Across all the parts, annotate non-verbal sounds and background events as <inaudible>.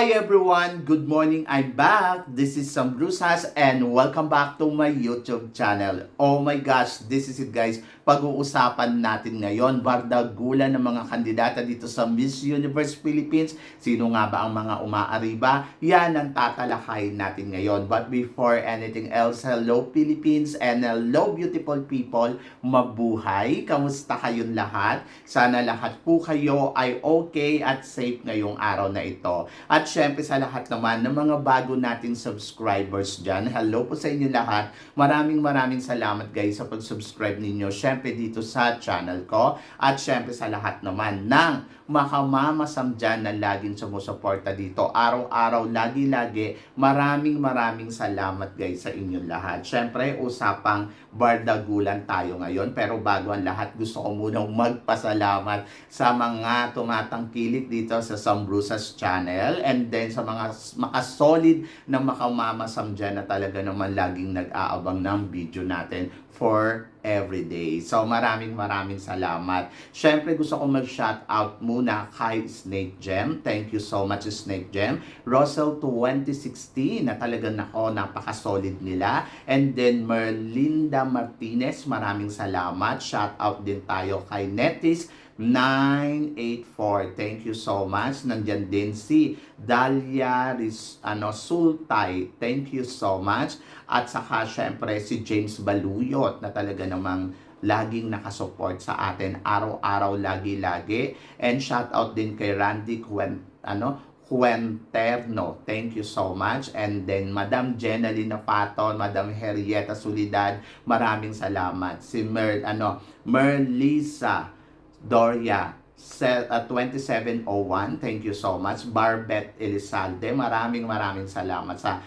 Hi everyone! Good morning! I'm back! This is Sam Brusas and welcome back to my YouTube channel. Oh my gosh! This is it guys. Pag-uusapan natin ngayon, bardagulan ng mga kandidata dito sa Miss Universe Philippines. Sino nga ba ang mga umaariba? Yan ang tatalakayin natin ngayon. But before anything else, hello Philippines and hello beautiful people. Mabuhay! Kamusta kayong lahat? Sana lahat po kayo ay okay at safe ngayong araw na ito. At syempre sa lahat naman ng mga bago nating subscribers dyan, hello po sa inyo lahat. Maraming maraming salamat guys sa pag-subscribe ninyo. Syempre dito sa channel ko. At syempre sa lahat naman ng makamamasam dyan na laging sumusuporta dito. Araw-araw, lagi-lagi. Maraming maraming salamat guys sa inyong lahat. Syempre, usapang bardagulan tayo ngayon. Pero bago ang lahat, gusto ko munang magpasalamat sa mga tumatangkilik dito sa Sambrusas channel and then sa mga makasolid na makamamasam dyan na talaga naman laging nag-aabang ng video natin for every day. So maraming maraming salamat. Syempre gusto ko mag-shout out muna kay Snake Gem. Thank you so much Snake Gem. Russell 2016 na talagang nako napaka-solid nila. And then Merlinda Martinez, maraming salamat. Shout out din tayo kay Netis 984. Thank you so much. Nandiyan din si Dalia Riz, ano, Sultay. Thank you so much. At saka syempre si James Baluyot na talaga namang laging nakasupport sa atin araw-araw, lagi-lagi. And shout out din kay Randy Quen, ano, Quenterno. Thank you so much. And then, Madam Jenaline Paton, Madam Henrietta Solidad, maraming salamat. Si Mer, ano, Merlisa Doria, se- uh, 2701, thank you so much. Barbet Elizalde, maraming maraming salamat sa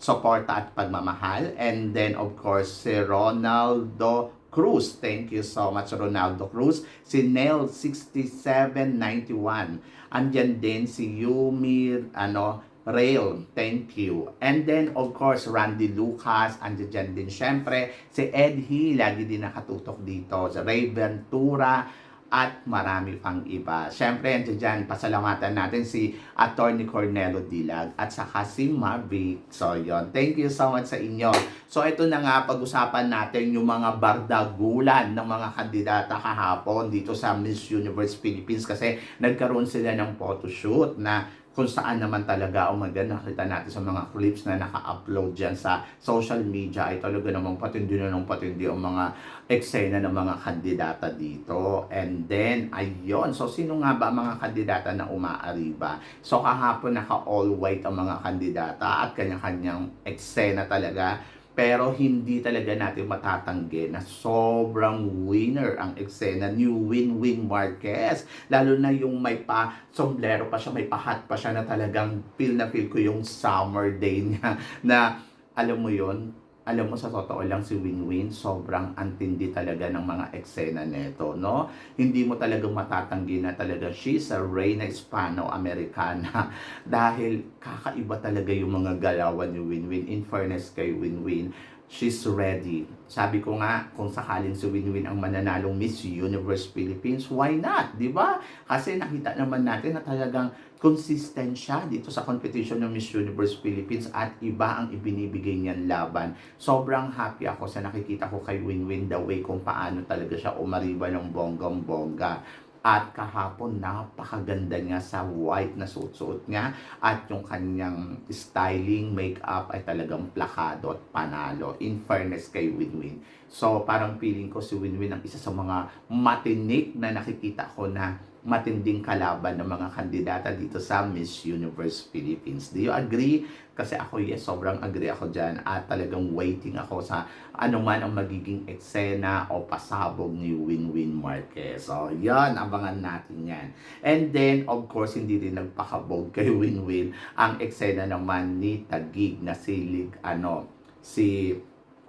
suporta at pagmamahal. And then, of course, si Ronaldo Cruz. Thank you so much, Ronaldo Cruz. Si Nel 6791. Andyan din si Yumi, ano, Rail, thank you. And then, of course, Randy Lucas, andyan din syempre. Si Ed He, lagi din nakatutok dito. Si Ray Ventura, at marami pang iba. Siyempre, andyan dyan, pasalamatan natin si Attorney Cornelo Dilag at saka si Mavic. So, yon Thank you so much sa inyo. So, ito na nga, pag-usapan natin yung mga bardagulan ng mga kandidata kahapon dito sa Miss Universe Philippines kasi nagkaroon sila ng photoshoot na kung saan naman talaga, oh my God, nakita natin sa mga clips na naka-upload dyan sa social media ay talaga namang patindi na ng patindi ang mga eksena ng mga kandidata dito. And then, ayun. So, sino nga ba mga kandidata na umaariba? So, kahapon naka-all white ang mga kandidata at kanya-kanyang eksena talaga pero hindi talaga natin matatanggi na sobrang winner ang eksena ni Win-Win Marquez. Lalo na yung may pa sombrero pa siya, may pahat pa siya na talagang feel na feel ko yung summer day niya <laughs> na alam mo yon alam mo sa totoo lang si Win-Win, sobrang antindi talaga ng mga eksena nito, no? Hindi mo talagang matatanggi na talaga she's a Reyna Hispano-Americana <laughs> dahil kakaiba talaga yung mga galawan ni Win-Win. In fairness kay Win-Win, she's ready. Sabi ko nga, kung sakalin si Winwin ang mananalong Miss Universe Philippines, why not? Di ba? Kasi nakita naman natin na talagang consistent siya dito sa competition ng Miss Universe Philippines at iba ang ibinibigay niyan laban. Sobrang happy ako sa nakikita ko kay Winwin the way kung paano talaga siya umariba ng bonggang-bongga. At kahapon, napakaganda niya sa white na suot-suot niya. At yung kanyang styling, makeup ay talagang plakado at panalo. In fairness kay Winwin. So, parang feeling ko si Winwin ang isa sa mga matinik na nakikita ko na matinding kalaban ng mga kandidata dito sa Miss Universe Philippines. Do you agree? Kasi ako, yes, sobrang agree ako dyan at talagang waiting ako sa ano man ang magiging eksena o pasabog ni Winwin Marquez. So, yan, abangan natin yan. And then, of course, hindi rin nagpakabog <laughs> kay Winwin ang eksena naman ni Tagig na si, Lig- ano, si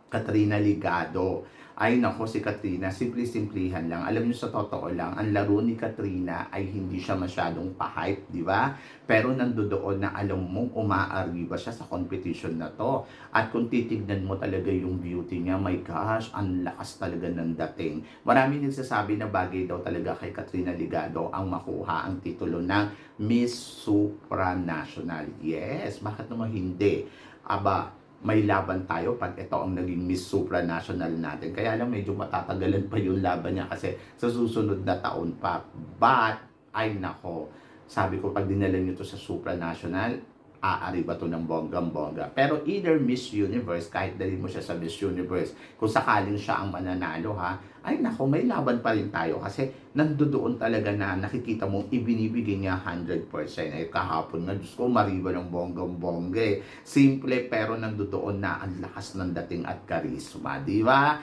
Katrina Ligado Ay nako si Katrina, simple-simplihan lang. Alam niyo sa totoo lang, ang laro ni Katrina ay hindi siya masyadong pa-hype, di ba? Pero nandoon na alam mong umaariba siya sa competition na to. At kung titignan mo talaga yung beauty niya, my gosh, ang lakas talaga ng dating. Marami nagsasabi na bagay daw talaga kay Katrina Ligado ang makuha ang titulo ng Miss Supranational. Yes, bakit naman hindi? Aba, may laban tayo pag ito ang naging Miss Supranational natin. Kaya lang medyo matatagalan pa yung laban niya kasi sa susunod na taon pa. But, ay nako, sabi ko pag dinala niyo to sa Supranational, aari ba to ng bonggang-bongga. Pero either Miss Universe, kahit dali mo siya sa Miss Universe, kung sakaling siya ang mananalo ha, ay nako, may laban pa rin tayo kasi nandoon talaga na nakikita mo ibinibigay niya 100%. Ay kahapon nga, Diyos ko, mariba ng bonggang-bongga eh. Simple pero nandoon na ang lakas ng dating at karisma, di ba?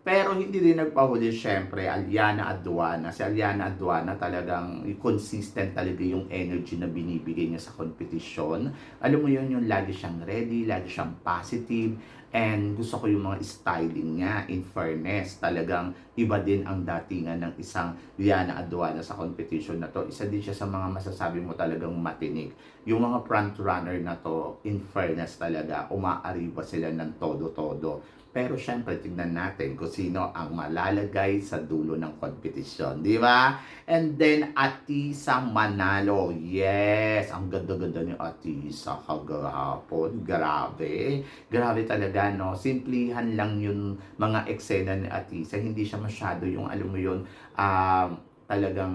Pero hindi rin nagpahuli syempre Aliana Aduana. Si Aliana Aduana talagang consistent talaga yung energy na binibigay niya sa competition. Alam mo yun, yung lagi siyang ready, lagi siyang positive. And gusto ko yung mga styling niya. In fairness, talagang iba din ang datingan ng isang Liana Aduana sa competition na to. Isa din siya sa mga masasabi mo talagang matinig. Yung mga front runner na to, in fairness talaga, umaariba sila ng todo-todo. Pero syempre, tignan natin kung sino ang malalagay sa dulo ng kompetisyon. Di ba? And then, Atisa Manalo. Yes! Ang ganda-ganda ni Atisa kagahapon. Grabe. Grabe talaga, no? Simplihan lang yung mga eksena ni Atisa. Hindi siya masyado yung, alam mo yun, um, talagang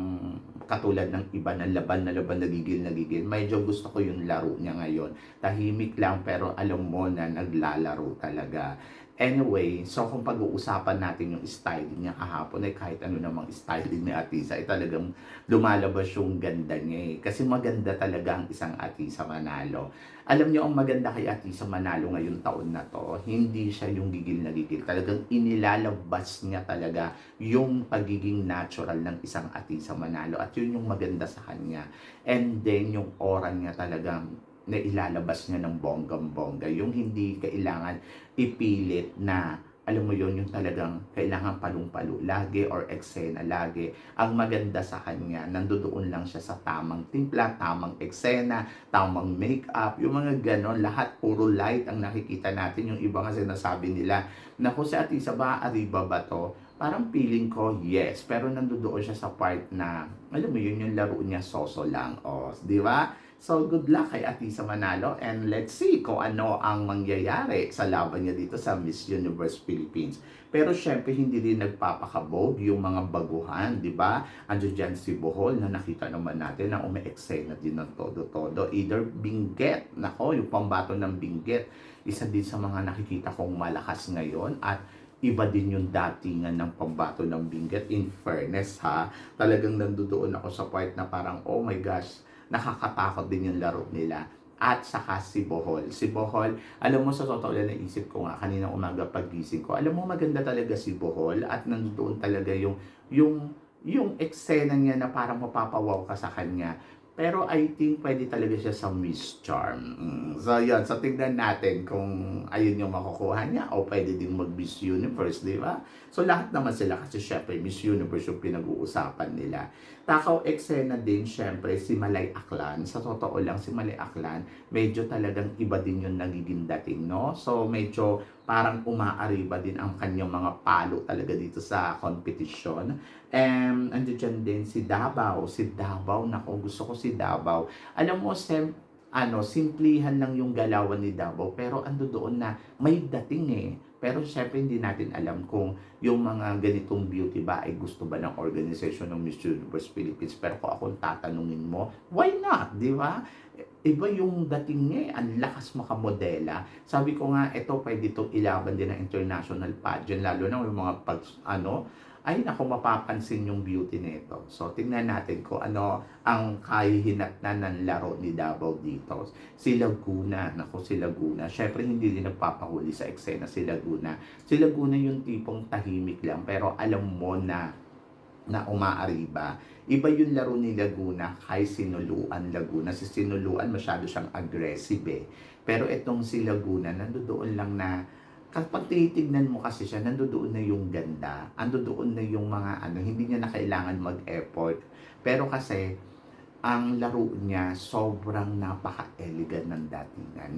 katulad ng iba na laban na laban nagigil nagigil. Medyo gusto ko yung laro niya ngayon. Tahimik lang pero alam mo na naglalaro talaga. Anyway, so kung pag-uusapan natin yung styling niya kahapon, ay kahit ano namang styling ni Atisa, ay talagang lumalabas yung ganda niya eh. Kasi maganda talaga ang isang Atisa Manalo. Alam niyo, ang maganda kay Atisa Manalo ngayong taon na to, hindi siya yung gigil na gigil. Talagang inilalabas niya talaga yung pagiging natural ng isang Atisa Manalo. At yun yung maganda sa kanya. And then, yung aura niya talagang na ilalabas niya ng bonggang-bongga. Yung hindi kailangan ipilit na alam mo yon yung talagang kailangan palong-palo lagi or eksena lagi. Ang maganda sa kanya, nandoon lang siya sa tamang timpla, tamang eksena, tamang makeup, yung mga ganon, lahat puro light ang nakikita natin. Yung iba nga sinasabi nila, na kung si Atisa ba, ariba ba to? Parang feeling ko, yes. Pero nandoon siya sa part na, alam mo yun, yung laro niya soso lang. O, di ba? So, good luck kay Atisa Manalo and let's see kung ano ang mangyayari sa laban niya dito sa Miss Universe Philippines. Pero syempre, hindi din nagpapakabog yung mga baguhan, di ba? Andiyo dyan si Bohol na nakita naman natin na ume-excite din ng todo-todo. Either Binggit, nako, yung pambato ng Binggit, isa din sa mga nakikita kong malakas ngayon at iba din yung datingan ng pambato ng Binggit. In fairness ha, talagang nandoon ako sa part na parang, oh my gosh, nakakatakot din yung laro nila. At saka si Bohol. Si Bohol, alam mo sa totoo lang naisip ko nga kanina umaga pagising ko. Alam mo maganda talaga si Bohol at nandoon talaga yung yung yung eksena niya na parang mapapawaw ka sa kanya. Pero I think pwede talaga siya sa Miss Charm. Mm. So yun, so tignan natin kung ayun yung makukuha niya o pwede din mag Miss Universe, di ba? So lahat naman sila kasi syempre Miss Universe yung pinag-uusapan nila. Takaw eksena din syempre si Malay Aklan. Sa totoo lang si Malay Aklan, medyo talagang iba din yung nagiging dating, no? So medyo parang umaariba din ang kanyang mga palo talaga dito sa competition. And andyan dyan din si Davao. Si Davao, nako gusto ko si Davao. Alam mo, sem, ano, simplihan lang yung galawan ni Davao, pero ando doon na may dating eh. Pero syempre hindi natin alam kung yung mga ganitong beauty ba ay gusto ba ng organization ng Miss Universe Philippines. Pero kung akong tatanungin mo, why not? Di ba? Iba yung dating niya eh. Ang lakas makamodela. Sabi ko nga, ito pwede itong ilaban din ng international pageant. Lalo na yung mga pag, ano, ay nako mapapansin yung beauty nito. So tingnan natin kung ano ang kahihinatnan ng laro ni Davao dito. Si Laguna, nako si Laguna. Syempre hindi din nagpapahuli sa eksena si Laguna. Si Laguna yung tipong tahimik lang pero alam mo na na umaariba. Iba yung laro ni Laguna kay Sinuluan Laguna. Si Sinuluan masyado siyang aggressive eh. Pero itong si Laguna, nandoon lang na kapag titignan mo kasi siya, nandoon na yung ganda, andoon na yung mga ano, hindi niya na kailangan mag-effort. Pero kasi, ang laro niya, sobrang napaka-elegant.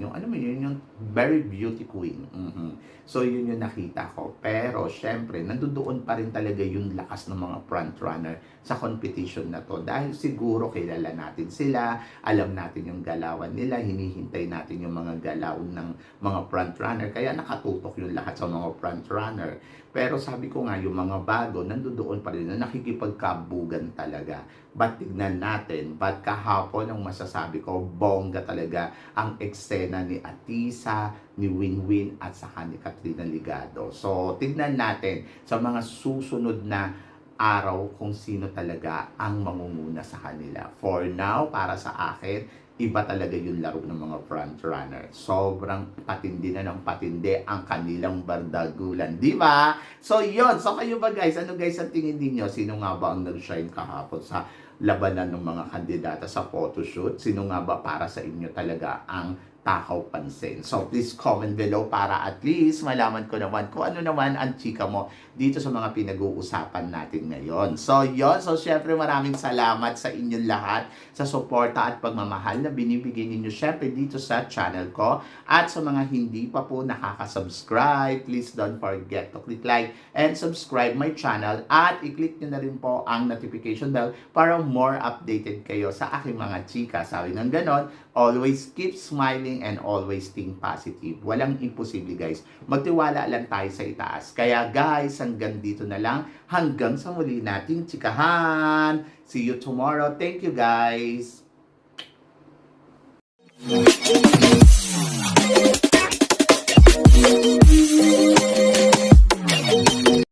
Yung, ano mo yun, yung very beauty queen. Mhm. So, yun yung nakita ko. Pero, syempre, nandoon pa rin talaga yung lakas ng mga frontrunner sa competition na to. Dahil siguro kilala natin sila, alam natin yung galawan nila, hinihintay natin yung mga galaw ng mga frontrunner. Kaya nakatutok yung lahat sa mga frontrunner. Pero sabi ko nga, yung mga bago, nandoon pa rin na nakikipagkabugan talaga. Ba't tignan natin, ba't kahapon ang masasabi ko, bongga talaga ang eksena ni Atisa, ni Winwin at saka ni Katrina Ligado. So, tignan natin sa mga susunod na araw kung sino talaga ang mangunguna sa kanila. For now, para sa akin, iba talaga yung laro ng mga front runner. Sobrang patindi na ng patindi ang kanilang bardagulan. Di ba? So, yon So, kayo ba guys? Ano guys ang tingin ninyo? Sino nga ba ang nag-shine kahapon sa labanan ng mga kandidata sa photoshoot? Sino nga ba para sa inyo talaga ang takaw pansin? So, please comment below para at least malaman ko naman kung ano naman ang chika mo dito sa mga pinag-uusapan natin ngayon. So, yon So, syempre maraming salamat sa inyong lahat sa suporta at pagmamahal na binibigay ninyo syempre dito sa channel ko. At sa mga hindi pa po nakaka-subscribe, please don't forget to click like and subscribe my channel at i-click nyo na rin po ang notification bell para more updated kayo sa aking mga chika. Sabi ng ganon, always keep smiling and always think positive. Walang imposible guys. Magtiwala lang tayo sa itaas. Kaya guys, hanggang dito na lang. Hanggang sa muli nating chikahan. See you tomorrow. Thank you guys.